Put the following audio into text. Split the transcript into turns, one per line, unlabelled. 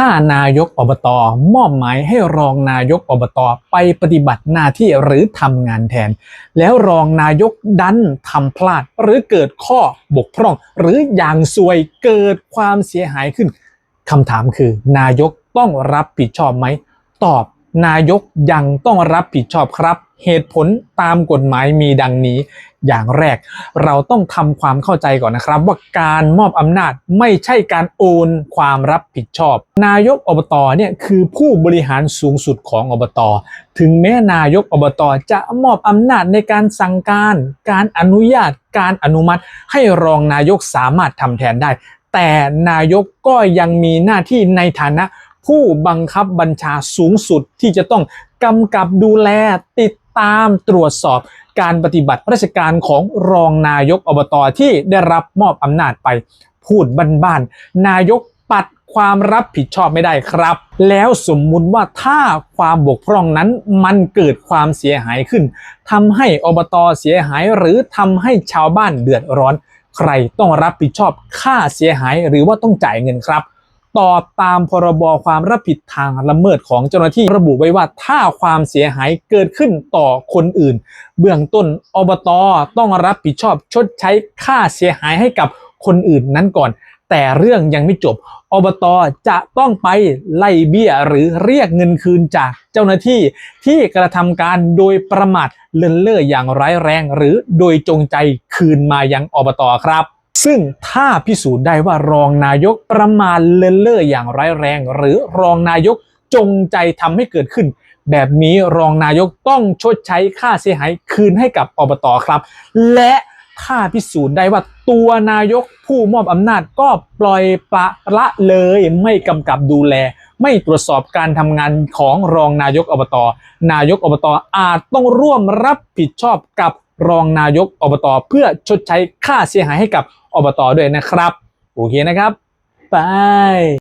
ถ้านายกอบตมอบหมายให้รองนายกอบตไปปฏิบัติหน้าที่หรือทำงานแทน แล้วรองนายกดันทำพลาดหรือเกิดข้อบกพร่อง หรืออย่างซวยเกิดความเสียหายขึ้นคำถามคือ นายกต้องรับผิดชอบไหม ตอบนายกยังต้องรับผิดชอบครับ เหตุผลตามกฎหมายมีดังนี้ อย่างแรก เราต้องทำความเข้าใจก่อนนะครับ ว่าการมอบอำนาจไม่ใช่การโอนความรับผิดชอบ นายกอบตเนี่ยคือผู้บริหารสูงสุดของอบต ถึงแม้นายกอบตจะมอบอำนาจในการสั่งการ การอนุญาต การอนุมัติ ให้รองนายกสามารถทำแทนได้ แต่นายกก็ยังมีหน้าที่ในฐานะผู้บังคับบัญชาสูงสุดที่จะต้องกำกับดูแลติดตามตรวจสอบ การปฏิบัติราชการของรองนายกอบตที่ได้รับมอบอำนาจไป พูดบ้านๆนายกปัดความรับผิดชอบไม่ได้ครับ แล้วสมมุติว่าถ้าความบกพร่องนั้นมันเกิดความเสียหายขึ้นทำให้อบตเสียหายหรือทำให้ชาวบ้านเดือดร้อน ใครต้องรับผิดชอบค่าเสียหายหรือว่าต้องจ่ายเงินครับ ตอบตามพรบความรับผิดทางละเมิดของเจ้าหน้าที่ระบุไว้ว่าถ้าความเสียหายเกิดขึ้นต่อคนอื่น เบื้องต้นอบตต้องรับผิดชอบชดใช้ค่าเสียหายให้กับคนอื่นนั้นก่อน แต่เรื่องยังไม่จบอบตจะต้องไปไล่เบี้ยหรือเรียกเงินคืนจากเจ้าหน้าที่ ที่กระทำการโดยประมาทเลินเล่ออย่างร้ายแรง หรือโดยจงใจคืนมายังอบตครับ ซึ่งถ้าพิสูจน์ได้ว่ารองนายกประมาทเลินเล่ออย่างร้ายแรง หรือรองนายกจงใจทำให้เกิดขึ้น แบบนี้รองนายกต้องชดใช้ค่าเสียหายคืนให้กับอบตครับ และถ้าพิสูจน์ได้ว่าตัวนายกผู้มอบอำนาจก็ปล่อยปละละเลยไม่กำกับดูแล ไม่ตรวจสอบการทำงานของรองนายกอบต นายกอบตอาจต้องร่วมรับผิดชอบกับ รองนายกอบตเพื่อชดใช้ค่าเสียหายให้กับอบตด้วยนะครับ โอเคนะครับ ไป